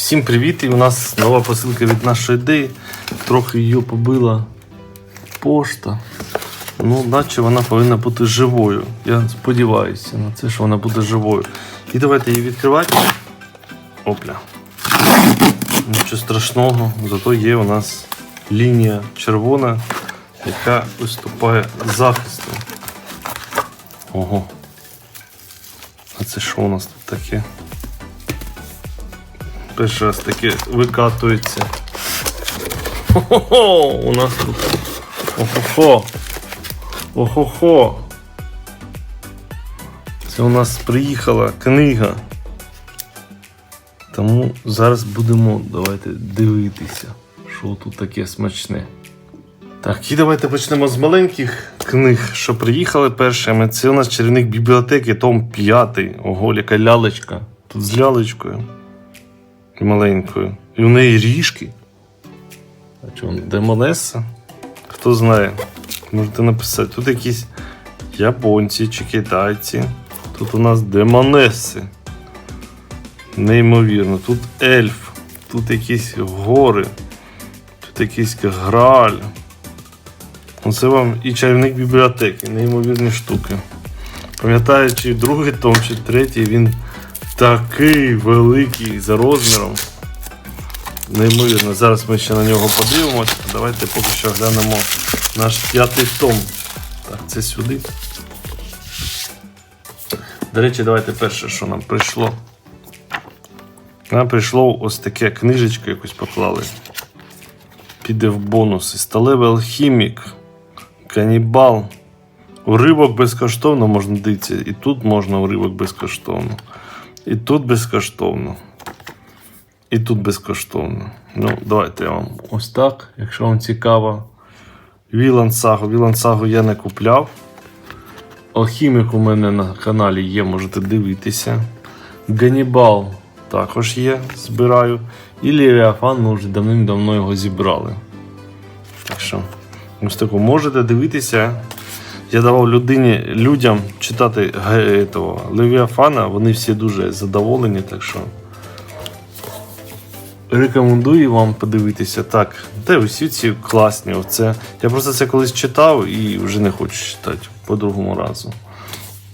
Всім привіт! І у нас нова посилка від нашої ідеї. Трохи її побила пошта. Ну, наче вона повинна бути живою. Я сподіваюся на це, що вона буде живою. І давайте її відкривати. Опля. Нічого страшного, зато є у нас лінія червона, яка виступає захистом. Ого. А це що у нас тут таке? Перший раз таке викатується. Хо-хо-хо! У нас тут. Охо-хо! Охо-хо! Це у нас приїхала книга. Тому зараз будемо давайте дивитися, що тут таке смачне. Так, і давайте почнемо з маленьких книг, що приїхали першими. Це у нас чарівник бібліотеки, том 5. Ого, яка лялечка. Тут з лялечкою. Маленькою. І у неї ріжки. А чого, демонеса? Хто знає, можете написати. Тут якісь японці чи китайці. Тут у нас демонеси. Неймовірно. Тут ельф, тут якісь гори, тут якийсь грааль. Оце вам і чарівник бібліотеки, неймовірні штуки. Пам'ятаючи другий том чи третій, він такий великий за розміром. Неймовірно, зараз ми ще на нього подивимося. Давайте поки що глянемо наш п'ятий том. Так, це сюди. До речі, давайте перше, що нам прийшло. Нам прийшло ось таке книжечко якось поклали. Піде в бонуси. Сталевий алхімік, канібал. Уривок безкоштовно можна дивитися. І тут можна уривок безкоштовно. І тут безкоштовно. І тут безкоштовно. Ну, давайте я вам ось так, якщо вам цікаво. Вілан Сагу. Вілан Сагу я не купляв. Алхімік у мене на каналі є, можете дивитися. Ганібал також є, збираю. І Левіафан ми вже давним-давно його зібрали. Так що, ось таку можете дивитися. Я давав людині, людям читати ге- этого, Левіафана, вони всі дуже задоволені, так що рекомендую вам подивитися. Так, де усі ці класні. Оце. Я просто це колись читав і вже не хочу читати по другому разу.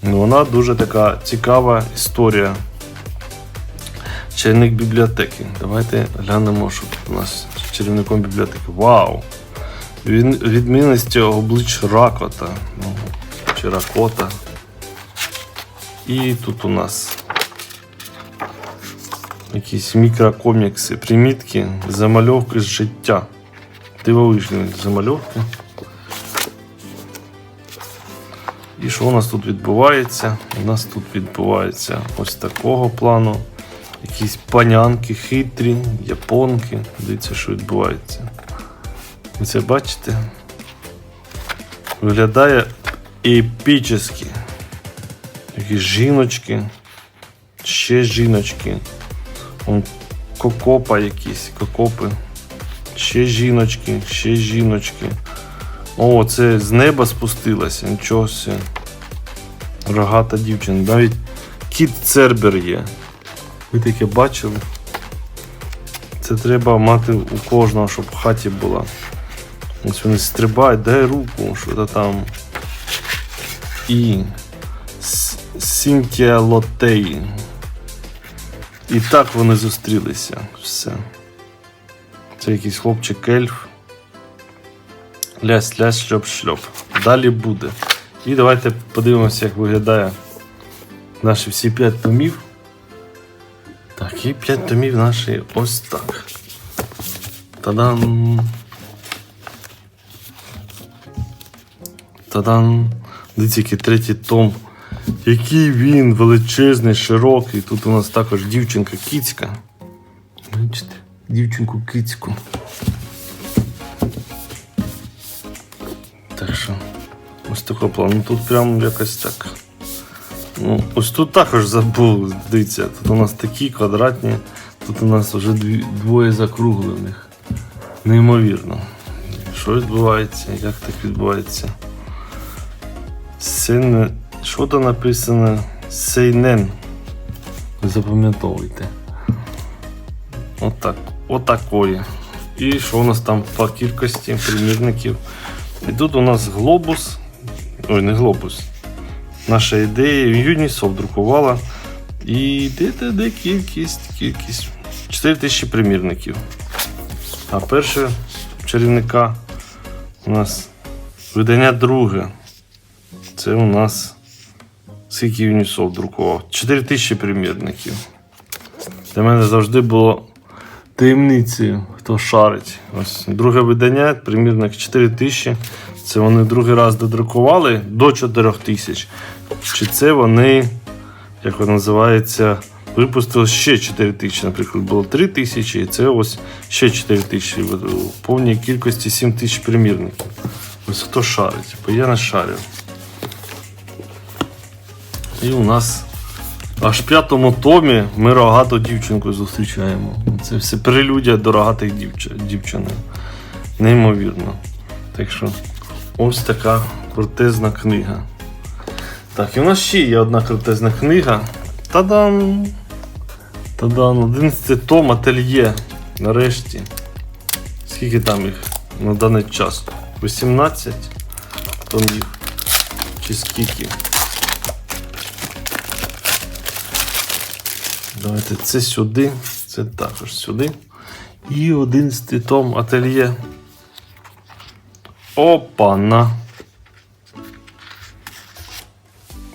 Ну, Вона дуже така цікава історія. Чарівник бібліотеки. Давайте глянемо, що тут у нас з чарівником бібліотеки. Вау! Він, відмінності облич Ракота. Ну, чи Ракота. І тут у нас якісь мікрокомікси, примітки, замальовки з життя. Дивовижні замальовки. І що у нас тут відбувається? У нас тут відбувається ось такого плану. Якісь панянки хитрі, японки. Дивіться, що відбувається. Ви це бачите? Виглядає епічно. Якісь жіночки, ще жіночки. Вон кокопа якісь, кокопи. Ще жіночки, ще жіночки. О, це з неба спустилося, нічого себе. Рогата дівчина. Навіть кіт Цербер є. Ви таке бачили? Це треба мати у кожного, щоб в хаті була. Ось вони стрибають, дай руку, що то там. І Сінтія Лотей. І так вони зустрілися. Все. Це якийсь хлопчик ельф. Лясь, лясь, шльоп, шльоп. Далі буде. І давайте подивимося, як виглядає наші всі 5 томів. Так, і 5 томів наші ось так. Та-дам! Та-дам! Дивіться, третій том. Який він величезний, широкий. Тут у нас також дівчинка кіцька. Бачите? Дівчинку кицьку. Так що, ось такий план. Ну тут прям якось так. Ну, ось тут також забув. Дивіться, тут у нас такі квадратні, тут у нас вже двоє закруглених. Неймовірно. Що відбувається? Як так відбувається? Син... Що то написано? Сейнен. Запам'ятовуйте. Отак. Отакої. І що у нас там по кількості примірників? І тут у нас глобус. Ой, не глобус. Наша ідея Юнісов друкувала. І де, де кількість, кількість. 4 тисячі примірників. А перше чарівника у нас видання друге. Це у нас скільки Юнісов друкував? 4 тисячі примірників. Для мене завжди було таємницею, хто шарить. Ось друге видання, примірник 4 тисячі. Це вони другий раз додрукували до 4 тисяч. Чи це вони, як воно називається, випустили ще 4 тисячі. Наприклад, було 3 тисячі, і це ось ще 4 тисячі. В повній кількості 7 тисяч примірників. Ось хто шарить, бо я не шарю. І у нас аж в п'ятому томі ми рогату дівчинку зустрічаємо. Це все прелюдія до рогатих дівч... дівчини. Неймовірно. Так що ось така крутезна книга. Так, і у нас ще є одна крутезна книга. Та-дам! Та-дам! 11 том ательє. Нарешті. Скільки там їх на даний час? 18 томів. Чи скільки? Давайте це сюди, це також сюди. І 11 том ательє. Опа-на.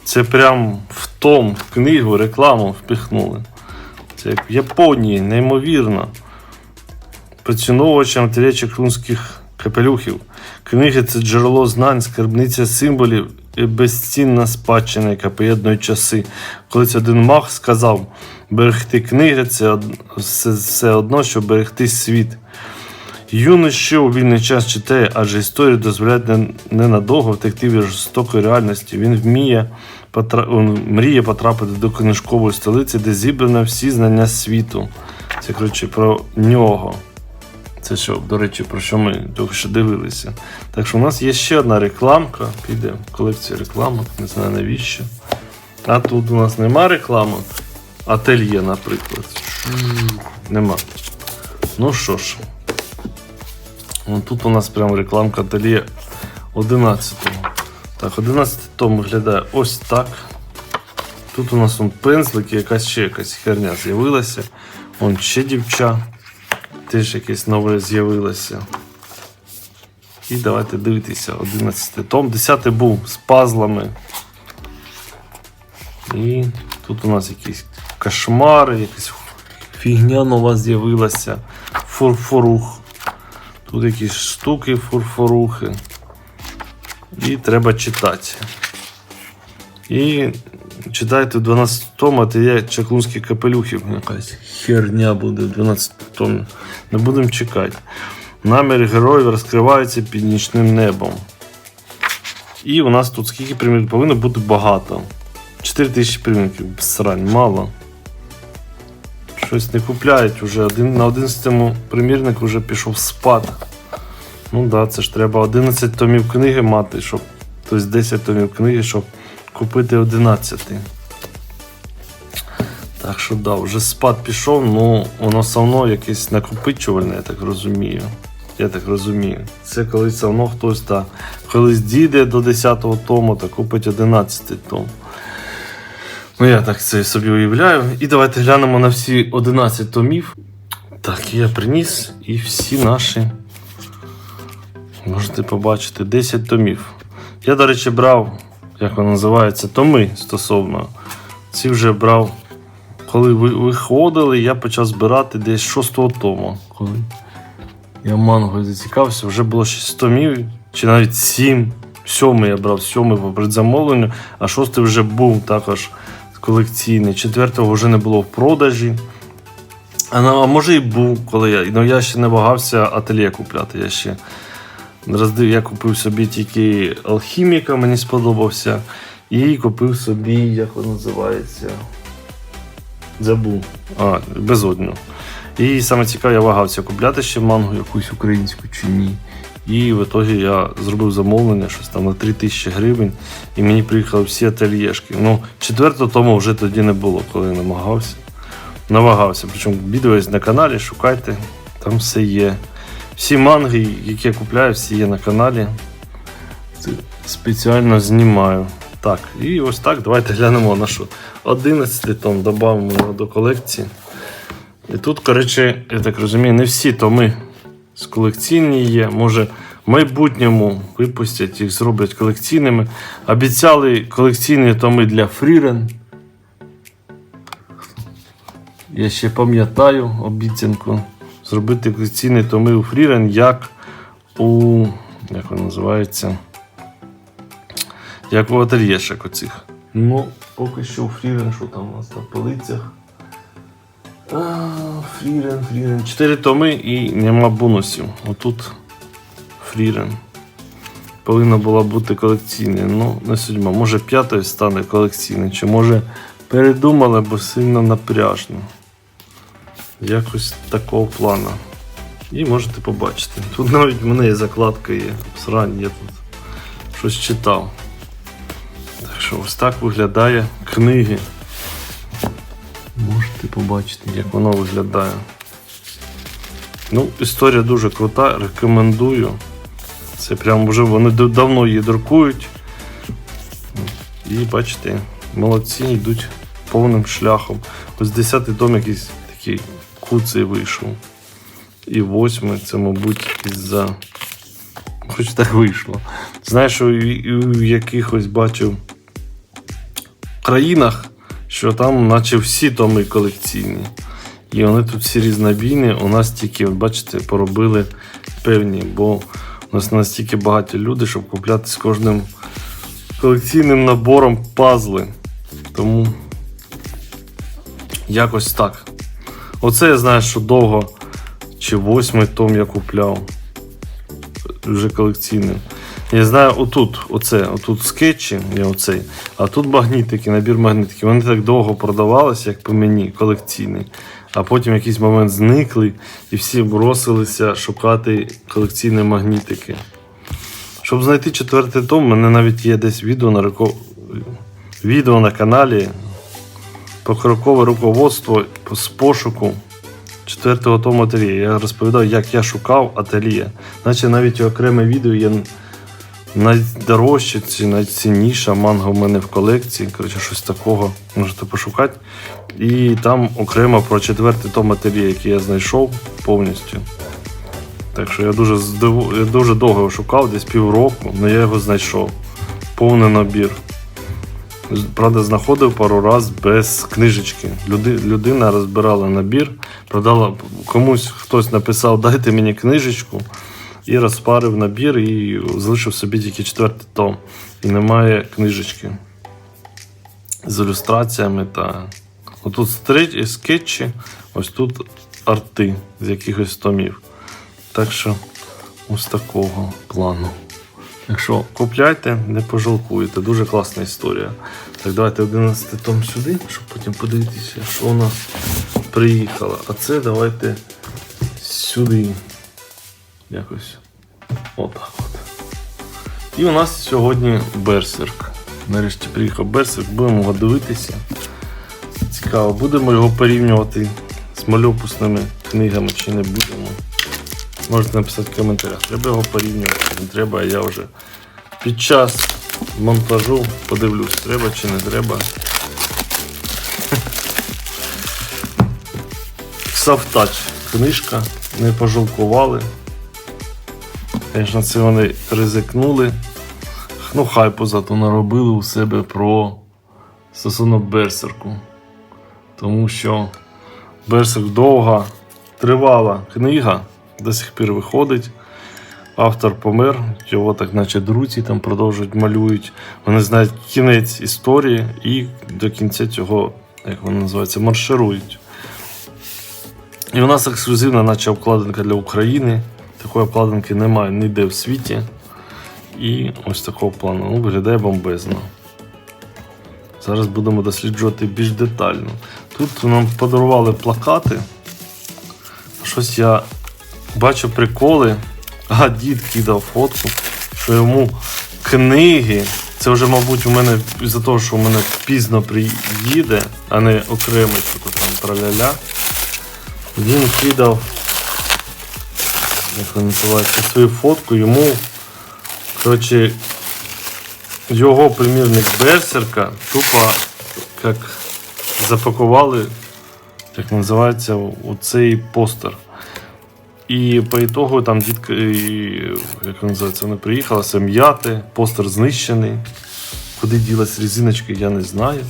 Це прям в том, в книгу, рекламу впихнули. Це як в Японії, неймовірно. Поціновувачам ательє чаклунських капелюхів. Книги це джерело знань, скарбниця символів безцінна спадщина, яка поєднує часи. Колись один маг сказав: берегти книги це все, все одно, що берегти світ. Юний ще у вільний час читає, адже історія дозволяє ненадовго втекти від жорстокої реальності. Він вміє потра... мріє потрапити до книжкової столиці, де зібрано всі знання світу. Це коротше про нього. Це що, до речі, про що ми тільки що дивилися. Так що у нас є ще одна рекламка. Піде в колекцію рекламок, не знаю навіщо. А тут у нас нема рекламок. Ательє, наприклад. Нема. Ну що ж. Вон тут у нас прям рекламка ательє 11. Так, 11 том виглядає ось так. Тут у нас он пензлики, якась ще якась херня з'явилася. Вон ще дівча. Теж якесь нове з'явилося. І давайте дивитися. 11 том. 10 був з пазлами. І тут у нас якісь кошмари, якась фігня нова з'явилася. Фурфорух. Тут якісь штуки, фурфорухи. І треба читати. І читайте в 12 тому, це є чаклунські капелюхи. Якась херня буде в 12 тому. Не будемо чекати. Наміри героїв розкриваються під нічним небом. І у нас тут скільки примірників повинно бути багато. 4 тисячі примірників. Срань, мало. Щось не купляють уже. Один, на 11 примірник вже пішов спад. Ну да, це ж треба 11 томів книги мати, щоб. Тобто 10 томів книги, щоб купити 11. Так що да, вже спад пішов, ну воно все одно якесь накопичувальне, я так розумію. Я так розумію. Це коли все одно хтось та колись дійде до 10-го тому та купить 11 том. Ну, я так це собі уявляю. І давайте глянемо на всі 11 томів. Так, я приніс і всі наші. Можете побачити 10 томів. Я, до речі, брав, як воно називається, томи стосовно. Ці вже брав, коли ви- виходили, я почав збирати десь 6 тому. Коли я манго зацікавився, вже було 6 томів, чи навіть 7. Сьомий я брав, сьомий по предзамовленню, а шостий вже був також колекційний. Четвертого вже не було в продажі. А, а може і був, коли я. Ну я ще не вагався ательє купляти. Я ще роздив, я купив собі тільки алхіміка, мені сподобався. І купив собі, як воно називається. Забув. А, безодню. І саме цікаве, я вагався купляти ще мангу якусь українську чи ні. І в ітогі я зробив замовлення щось там на 3000 гривень, і мені приїхали всі ательєшки. Ну, четвертого тому вже тоді не було, коли намагався. навагався. Причому відео є на каналі, шукайте, там все є. Всі манги, які я купляю, всі є на каналі. Це спеціально знімаю. Так, і ось так, давайте глянемо на що. 11 том додамо до колекції. І тут, коротше, я так розумію, не всі томи з колекційні є. Може, в майбутньому випустять їх, зроблять колекційними. Обіцяли колекційні томи для Фрірен. Я ще пам'ятаю обіцянку зробити колекційні томи у Фрірен, як у. Як воно називається? Як у ательєшек оцих. Ну, поки що у Фрірен, що там у нас на полицях. А, Фрірен, Фрірен. Чотири томи і нема бонусів. Отут Фрірен. Повинна була бути колекційна. Ну, не судьба. Може п'ятою стане колекційною, чи може передумали, бо сильно напряжно. Якось такого плану. І можете побачити. Тут навіть в мене є закладка є. Срань, я тут щось читав. Так що ось так виглядає книги. Можете побачити, як воно виглядає. Ну, історія дуже крута, рекомендую. Це прям вже вони давно її друкують. І бачите, молодці йдуть повним шляхом. Ось 10-й том якийсь такий куций вийшов. І восьмий, це, мабуть, із-за. Хоч так вийшло. Знаєш, що і якихось бачив країнах, що там, наче всі томи колекційні. І вони тут всі різнобійні. У нас тільки, бачите, поробили певні, бо у нас настільки багаті люди, щоб купляти з кожним колекційним набором пазли. Тому якось так. Оце я знаю, що довго чи восьмий том я купляв. Вже колекційним. Я знаю, отут, оце, отут скетчі, я оцей, а тут магнітики, набір магнітиків. Вони так довго продавалися, як по мені, колекційний. А потім в якийсь момент зникли і всі бросилися шукати колекційні магнітики. Щоб знайти четвертий том, у мене навіть є десь відео на реко... відео на каналі покрокове руководство з пошуку четвертого тому ательє. Я розповідав, як я шукав ательє. Наче навіть окреме відео є найдорожче чи найцінніша манга в мене в колекції. Коротше, щось такого можете пошукати. І там окремо про четвертий том ательє, який я знайшов повністю. Так що я дуже здиву... я дуже довго його шукав, десь півроку, але я його знайшов. Повний набір. Правда, знаходив пару раз без книжечки. Люди, людина розбирала набір, продала комусь хтось написав, дайте мені книжечку, і розпарив набір і залишив собі тільки четвертий том. І немає книжечки з ілюстраціями та. Отут скетчі, ось тут арти з якихось томів. Так що ось такого плану. Якщо купляйте, не пожалкуєте. Дуже класна історія. Так, давайте 11 том сюди, щоб потім подивитися, що у нас приїхало. А це давайте сюди. Якось. Отак от. І у нас сьогодні Берсерк. Нарешті приїхав Берсерк, будемо його дивитися. Цікаво, будемо його порівнювати з мальопусними книгами чи не будемо. Можете написати в коментарях. Треба його порівнювати, не треба, я вже під час монтажу подивлюсь, треба чи не треба. Савтач книжка, не пожалкували. Звісно, це вони ризикнули. Ну, хайпу зато наробили у себе про стосовно Берсерку. Тому що Берсерк довга, тривала книга, до сих пір виходить. Автор помер, його так наче друзі там продовжують малюють. Вони знають кінець історії і до кінця цього, як воно називається, марширують. І у нас ексклюзивна, наче обкладинка для України. Такої обкладинки немає ніде в світі. І ось такого плану. Ну, виглядає бомбезно. Зараз будемо досліджувати більш детально. Тут нам подарували плакати. Щось я бачу приколи. А дід кидав фотку, що йому книги. Це вже, мабуть, у мене із-за того, що у мене пізно приїде, а не окремо що-то там траля-ля. Він кидав, як він називається, свою фотку йому. Коротше, його примірник Берсерка тупо як запакували, як називається, у цей постер. І по ітогу там дітка, як називається, вони приїхали, все м'яти, постер знищений. Куди ділась резиночка, я не знаю.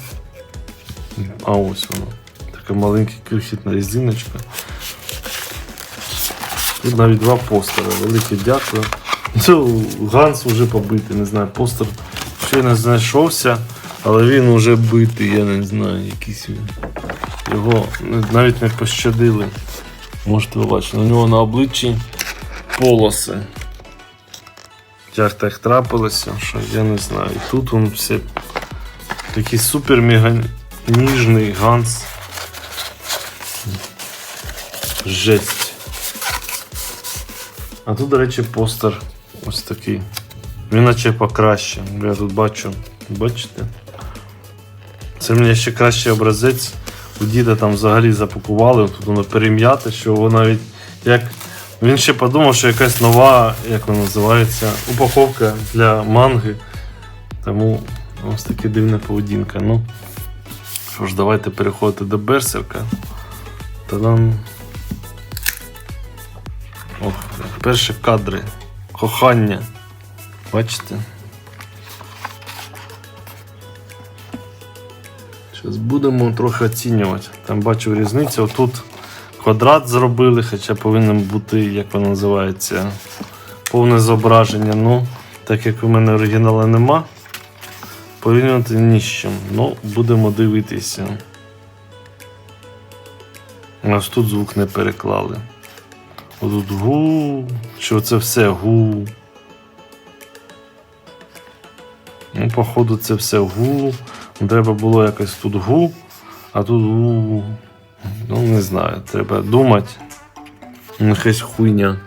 А ось воно. Така маленька крихітна резиночка. Тут навіть два постери. Велике дякую. Ну, Ганс вже побитий, не знаю, постер ще не знайшовся, але він вже битий, я не знаю, якийсь він. Його навіть не пощадили. Можете ви бачити, у нього на обличчі полоси. Як так трапилося, що я не знаю. І тут він все такий супер мега ніжний ганс. Жесть. А тут, до речі, постер ось такий. Він наче покраще. Я тут бачу. Бачите? Це мені ще кращий образець. У діда там взагалі запакували, тут воно перем'яте, що воно навіть як. Він ще подумав, що якась нова, як вона називається, упаковка для манги. Тому ось така дивна поведінка. Ну, що ж, давайте переходити до берсерка. Та-дам. Ох, перші кадри. Кохання. Бачите? Зараз будемо трохи оцінювати. Там бачу різницю. Отут квадрат зробили, хоча повинен бути, як воно називається, повне зображення. Ну, так як у мене оригіналу нема, порівнювати ні з чим. Ну, будемо дивитися. Аж тут звук не переклали. Отут гу, що це все гу. Ну, походу, це все гу. Треба було якось тут гу, а тут гу. Ну, не знаю, треба думати. Ну, Якась хуйня.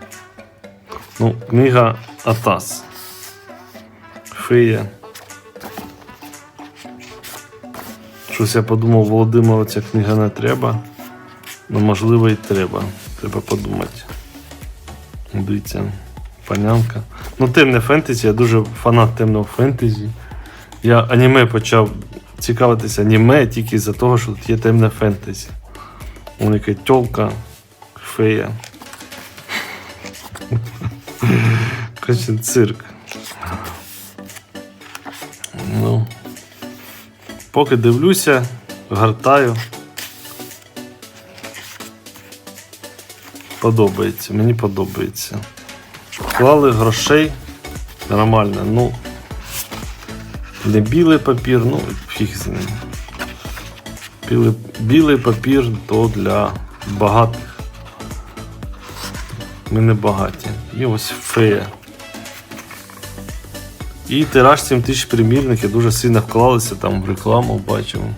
Ну, книга Атас. Фея. Щось я подумав, Володимиру ця книга не треба. Ну, можливо, і треба. Треба подумати. Дивіться, панянка. Ну, темне фентезі, я дуже фанат темного фентезі. Я аніме почав цікавитися аніме тільки за того, що тут є темне фентезі. Вон яка тьолка, фея. Короче, цирк. Ну. Поки дивлюся, гартаю. Подобається, мені подобається. Вклали грошей нормально, ну. Не білий папір, ну фіг з ним. Білий, білий папір то для багатих. Ми не багаті. І ось фея. І тираж 7 тисяч примірників дуже сильно вклалися там в рекламу, бачимо.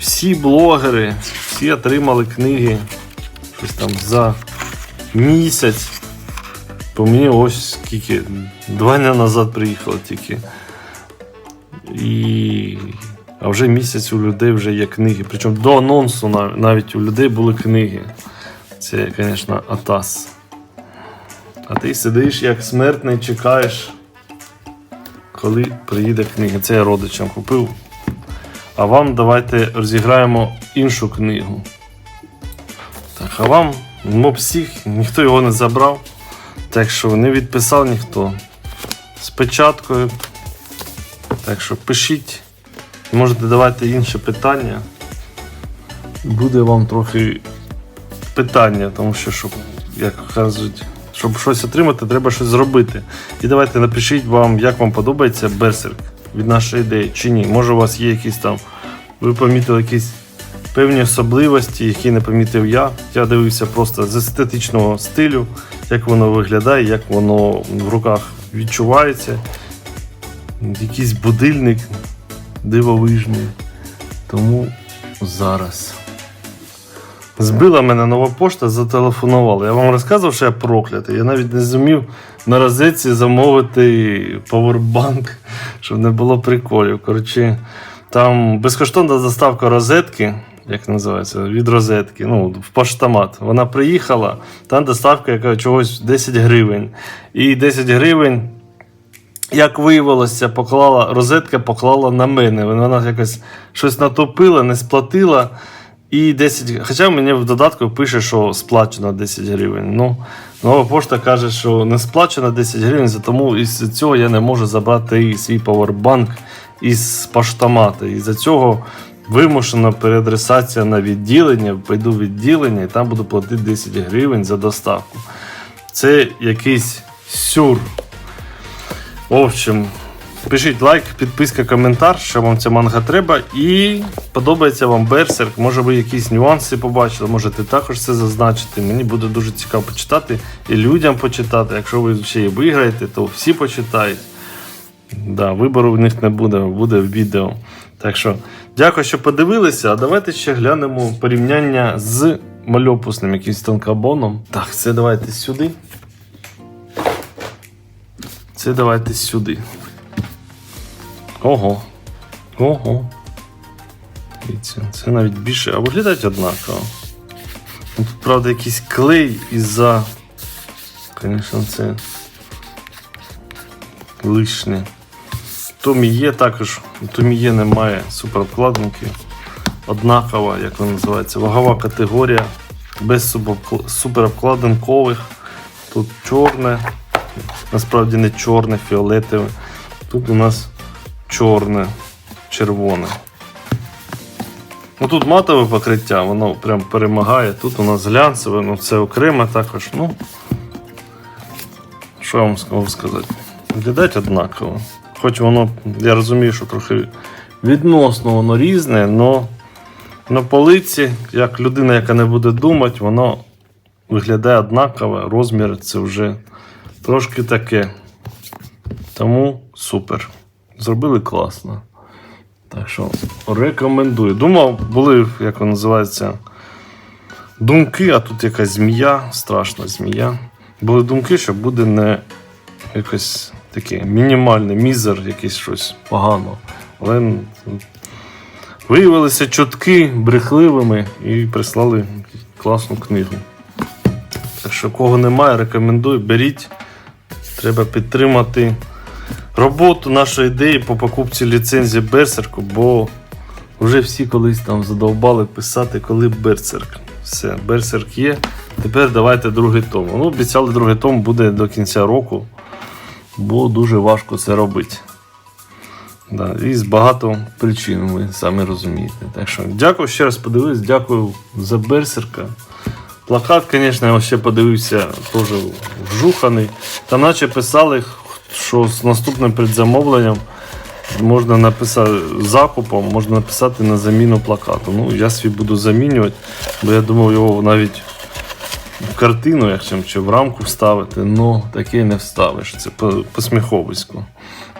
Всі блогери, всі отримали книги щось там за місяць. По мені ось скільки. Два дня назад приїхало тільки. І... А вже місяць у людей вже є книги. Причому до анонсу нав- навіть у людей були книги. Це, звісно, Атас. А ти сидиш як смертний, чекаєш, коли приїде книга. Це я родичам купив. А вам давайте розіграємо іншу книгу. Так, а вам моб всіх, ніхто його не забрав. Так що не відписав ніхто. З печаткою. Так що пишіть, можете давати інші питання. Буде вам трохи питання, тому що, щоб, як кажуть, щоб щось отримати, треба щось зробити. І давайте напишіть вам, як вам подобається Берсерк від нашої ідеї чи ні. Може у вас є якісь там, ви помітили якісь певні особливості, які не помітив я. Я дивився просто з естетичного стилю, як воно виглядає, як воно в руках відчувається якийсь будильник дивовижний. Тому зараз. Збила мене нова пошта, зателефонувала. Я вам розказував, що я проклятий. Я навіть не зумів на розетці замовити павербанк, щоб не було приколів. Коротше, там безкоштовна доставка розетки. як називається, від розетки, ну, в поштомат. Вона приїхала, там доставка яка чогось 10 гривень. І 10 гривень, як виявилося, поклала, розетка поклала на мене. Вона якось щось натопила, не сплатила. І 10, хоча мені в додатку пише, що сплачено 10 гривень. Ну, нова пошта каже, що не сплачено 10 гривень, тому із цього я не можу забрати свій павербанк із поштомата. І за цього вимушена переадресація на відділення. Пойду в відділення і там буду платити 10 гривень за доставку. Це якийсь сюр. В общем, пишіть лайк, підписка, коментар, що вам ця манга треба. І подобається вам Берсерк. Може ви якісь нюанси побачили, можете також це зазначити. Мені буде дуже цікаво почитати і людям почитати. Якщо ви ще і виграєте, то всі почитають. Да, вибору в них не буде, буде в відео. Так що, дякую, що подивилися. А давайте ще глянемо порівняння з мальопусним якимсь тонкабоном. Так, це давайте сюди. Це давайте сюди. Ого. Ого. Дивіться, це навіть більше. А виглядають однаково. Ну, Тут, правда, якийсь клей із-за. Звісно, це лишнє. Томіє також. Томіє немає суперобкладинки. Однакова, як вона називається, вагова категорія без суперобкладинкових. Тут чорне, насправді не чорне, фіолетове. Тут у нас чорне, червоне. Ну, тут матове покриття, воно прям перемагає. Тут у нас глянцеве, ну це окремо також. Ну, що я вам можу сказати? Виглядають однаково. Хоч воно, я розумію, що трохи відносно воно різне, але на полиці, як людина, яка не буде думати, воно виглядає однаково, розмір це вже трошки таке. Тому супер. Зробили класно. Так що рекомендую. Думав, були, як воно називається, думки, а тут якась змія, страшна змія. Були думки, що буде не якось таке мінімальне, мізер, якийсь щось погано. Але виявилися чутки брехливими і прислали класну книгу. Так що, кого немає, рекомендую, беріть. Треба підтримати роботу нашої ідеї по покупці ліцензії Берсерку, бо вже всі колись там задовбали писати, коли Берсерк. Все, Берсерк є. Тепер давайте другий том. Ну, обіцяли, другий том буде до кінця року, бо дуже важко це робити. Да, і з багато причин, ви самі розумієте. Так що дякую ще раз подивились, дякую за Берсерка. Плакат, звісно, я ще подивився, теж вжуханий. Там наче писали, що з наступним предзамовленням можна написати закупом, можна написати на заміну плакату. Ну, я свій буду замінювати, бо я думав його навіть в картину, якщо чи в рамку вставити, але таке не вставиш. Це по, по.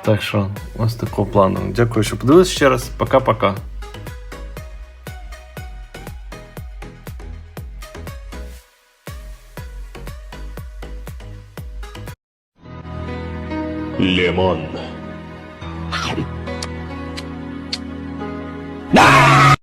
Так що, ось такого плану. Дякую, що подивилися ще раз. Пока-пока. لمان